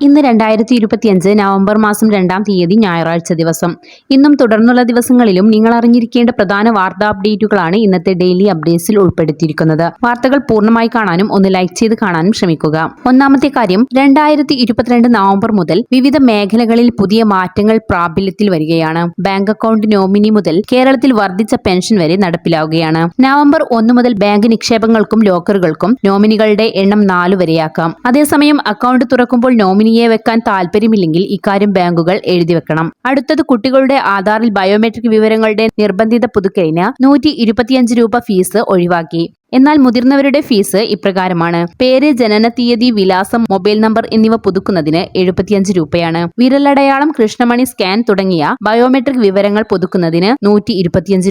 ഇന്ന് രണ്ടായിരത്തി ഇരുപത്തിയഞ്ച് നവംബർ മാസം രണ്ടാം തീയതി ഞായറാഴ്ച ദിവസം. ഇന്നും തുടർന്നുള്ള ദിവസങ്ങളിലും നിങ്ങൾ അറിഞ്ഞിരിക്കേണ്ട പ്രധാന വാർത്താ അപ്ഡേറ്റുകളാണ് ഇന്നത്തെ ഡെയിലി അപ്ഡേറ്റ്സിൽ ഉൾപ്പെടുത്തിയിരിക്കുന്നത്. വാർത്തകൾ പൂർണമായി കാണാനും ഒന്ന് ലൈക്ക് ചെയ്ത് കാണാനും ശ്രമിക്കുക. ഒന്നാമത്തെ കാര്യം രണ്ടായിരത്തി ഇരുപത്തിരണ്ട് നവംബർ മുതൽ വിവിധ മേഖലകളിൽ പുതിയ മാറ്റങ്ങൾ പ്രാബല്യത്തിൽ വരികയാണ്. ബാങ്ക് അക്കൗണ്ട് നോമിനി മുതൽ കേരളത്തിൽ വർദ്ധിച്ച പെൻഷൻ വരെ നടപ്പിലാവുകയാണ്. നവംബർ ഒന്ന് മുതൽ ബാങ്ക് നിക്ഷേപങ്ങൾക്കും ലോക്കറുകൾക്കും നോമിനികളുടെ എണ്ണം നാലു വരെയാക്കാം. അതേസമയം അക്കൗണ്ട് തുറക്കുമ്പോൾ നോമിനിയെ വെക്കാൻ താല്പര്യമില്ലെങ്കിൽ ഇക്കാര്യം ബാങ്കുകൾ എഴുതി വെക്കണം. അടുത്തത് കുട്ടികളുടെ ആധാറിൽ ബയോമെട്രിക് വിവരങ്ങളുടെ നിർബന്ധിത പുതുക്കലിന് നൂറ്റി ഇരുപത്തിയഞ്ച് രൂപ ഫീസ് ഒഴിവാക്കി. എന്നാൽ മുതിർന്നവരുടെ ഫീസ് ഇപ്രകാരമാണ്. പേര് ജനന തീയതി വിലാസം മൊബൈൽ നമ്പർ എന്നിവ പുതുക്കുന്നതിന് എഴുപത്തിയഞ്ച് രൂപയാണ്. വിരലടയാളം കൃഷ്ണമണി സ്കാൻ തുടങ്ങിയ ബയോമെട്രിക് വിവരങ്ങൾ പുതുക്കുന്നതിന് നൂറ്റി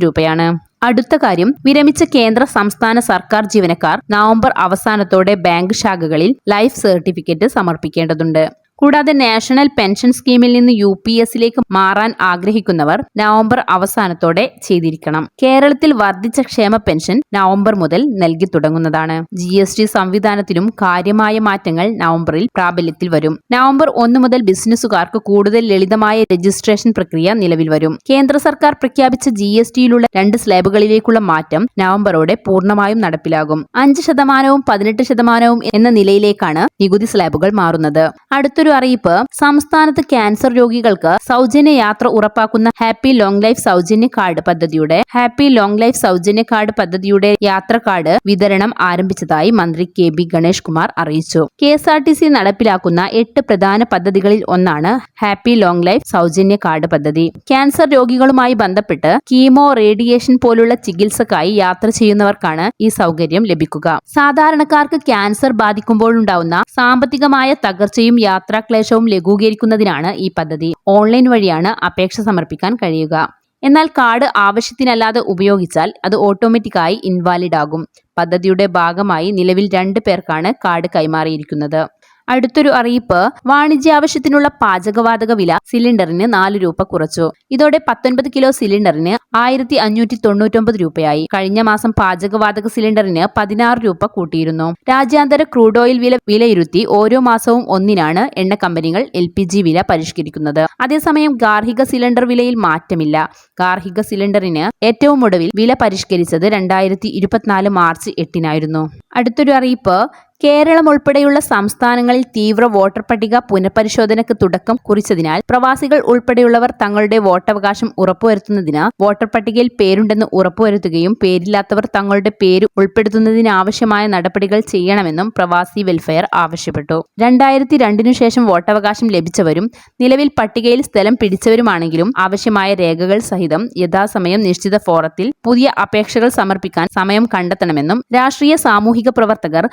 രൂപയാണ്. അടുത്ത കാര്യം വിരമിച്ച കേന്ദ്ര സംസ്ഥാന സർക്കാർ ജീവനക്കാർ നവംബർ അവസാനത്തോടെ ബാങ്ക് ശാഖകളിൽ ലൈഫ് സർട്ടിഫിക്കറ്റ് സമർപ്പിക്കേണ്ടതുണ്ട്. കൂടാതെ നാഷണൽ പെൻഷൻ സ്കീമിൽ നിന്ന് യു പി എസിലേക്ക് മാറാൻ ആഗ്രഹിക്കുന്നവർ നവംബർ അവസാനത്തോടെ ചെയ്തിരിക്കണം. കേരളത്തിൽ വർദ്ധിച്ച ക്ഷേമ പെൻഷൻ നവംബർ മുതൽ നൽകി തുടങ്ങുന്നതാണ്. ജി എസ് ടി സംവിധാനത്തിനും കാര്യമായ മാറ്റങ്ങൾ നവംബറിൽ പ്രാബല്യത്തിൽ വരും. നവംബർ ഒന്ന് മുതൽ ബിസിനസ്സുകാർക്ക് കൂടുതൽ ലളിതമായ രജിസ്ട്രേഷൻ പ്രക്രിയ നിലവിൽ വരും. കേന്ദ്ര സർക്കാർ പ്രഖ്യാപിച്ച ജി എസ് ടിയിലുള്ള രണ്ട് സ്ലാബുകളിലേക്കുള്ള മാറ്റം നവംബറോടെ പൂർണമായും നടപ്പിലാകും. അഞ്ച് ശതമാനവും പതിനെട്ട് ശതമാനവും എന്ന നിലയിലേക്കാണ് നികുതി സ്ലാബുകൾ മാറുന്നത്. അടുത്തൊരു അറിയിപ്പ്. സംസ്ഥാനത്ത് ക്യാൻസർ രോഗികൾക്ക് സൗജന്യ യാത്ര ഉറപ്പാക്കുന്ന ഹാപ്പി ലോങ് ലൈഫ് സൗജന്യ കാർഡ് പദ്ധതിയുടെ ഹാപ്പി ലോങ് ലൈഫ് സൗജന്യ കാർഡ് പദ്ധതിയുടെ യാത്ര കാർഡ് വിതരണം ആരംഭിച്ചതായി മന്ത്രി കെ ബി ഗണേഷ് കുമാർ അറിയിച്ചു. K S R T C നടപ്പിലാക്കുന്ന എട്ട് പ്രധാന പദ്ധതികളിൽ ഒന്നാണ് ഹാപ്പി ലോങ് ലൈഫ് സൗജന്യ കാർഡ് പദ്ധതി. ക്യാൻസർ രോഗികളുമായി ബന്ധപ്പെട്ട് കീമോ റേഡിയേഷൻ പോലുള്ള ചികിത്സക്കായി യാത്ര ചെയ്യുന്നവർക്കാണ് ഈ സൗകര്യം ലഭിക്കുക. സാധാരണക്കാർക്ക് ക്യാൻസർ ബാധിക്കുമ്പോഴുണ്ടാവുന്ന സാമ്പത്തികമായ തകർച്ചയും യാത്രാക്ലേശവും ലഘൂകരിക്കുന്നതിനാണ് ഈ പദ്ധതി. ഓൺലൈൻ വഴിയാണ് അപേക്ഷ സമർപ്പിക്കാൻ കഴിയുക. എന്നാൽ കാർഡ് ആവശ്യത്തിനല്ലാതെ ഉപയോഗിച്ചാൽ അത് ഓട്ടോമാറ്റിക്കായി ഇൻവാലിഡ് ആകും പദ്ധതിയുടെ ഭാഗമായി നിലവിൽ രണ്ട് പേർക്കാണ് കാർഡ് കൈമാറിയിരിക്കുന്നത്. അടുത്തൊരു അറിയിപ്പ് വാണിജ്യാവശ്യത്തിനുള്ള പാചകവാതക വില സിലിണ്ടറിന് നാല് രൂപ കുറച്ചു. ഇതോടെ പത്തൊൻപത് കിലോ സിലിണ്ടറിന് ആയിരത്തി അഞ്ഞൂറ്റി തൊണ്ണൂറ്റൊമ്പത് രൂപയായി. കഴിഞ്ഞ മാസം പാചകവാതക സിലിണ്ടറിന് പതിനാറ് രൂപ കൂട്ടിയിരുന്നു. രാജ്യാന്തര ക്രൂഡ് ഓയിൽ വില വിലയിരുത്തി ഓരോ മാസവും ഒന്നിനാണ് എണ്ണ കമ്പനികൾ എൽ പി ജി വില പരിഷ്കരിക്കുന്നത്. അതേസമയം ഗാർഹിക സിലിണ്ടർ വിലയിൽ മാറ്റമില്ല. ഗാർഹിക സിലിണ്ടറിന് ഏറ്റവും ഒടുവിൽ വില പരിഷ്കരിച്ചത് രണ്ടായിരത്തി ഇരുപത്തിനാല് മാർച്ച് എട്ടിനായിരുന്നു. അടുത്തൊരു അറിയിപ്പ് കേരളം ഉൾപ്പെടെയുള്ള സംസ്ഥാനങ്ങളിൽ തീവ്ര വോട്ടർ പട്ടിക പുനഃപരിശോധനയ്ക്ക് തുടക്കം കുറിച്ചതിനാൽ പ്രവാസികൾ ഉൾപ്പെടെയുള്ളവർ തങ്ങളുടെ വോട്ടവകാശം ഉറപ്പുവരുത്തുന്നതിന് വോട്ടർ പട്ടികയിൽ പേരുണ്ടെന്ന് ഉറപ്പുവരുത്തുകയും പേരില്ലാത്തവർ തങ്ങളുടെ പേര് ഉൾപ്പെടുത്തുന്നതിനാവശ്യമായ നടപടികൾ ചെയ്യണമെന്നും പ്രവാസി വെൽഫെയർ ആവശ്യപ്പെട്ടു. രണ്ടായിരത്തി രണ്ടിനു ശേഷം വോട്ടവകാശം ലഭിച്ചവരും നിലവിൽ പട്ടികയിൽ സ്ഥലം പിടിച്ചവരുമാണെങ്കിലും ആവശ്യമായ രേഖകൾ സഹിതം യഥാസമയം നിശ്ചിത ഫോറത്തിൽ പുതിയ അപേക്ഷകൾ സമർപ്പിക്കാൻ സമയം കണ്ടെത്തണമെന്നും രാഷ്ട്രീയ സാമൂഹിക പ്രവർത്തകർ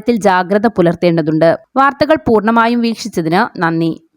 അക്കാര്യത്തിൽ ജാഗ്രത പുലർത്തേണ്ടതുണ്ട്. വാർത്തകൾ പൂർണമായും വീക്ഷിച്ചതിന് നന്ദി.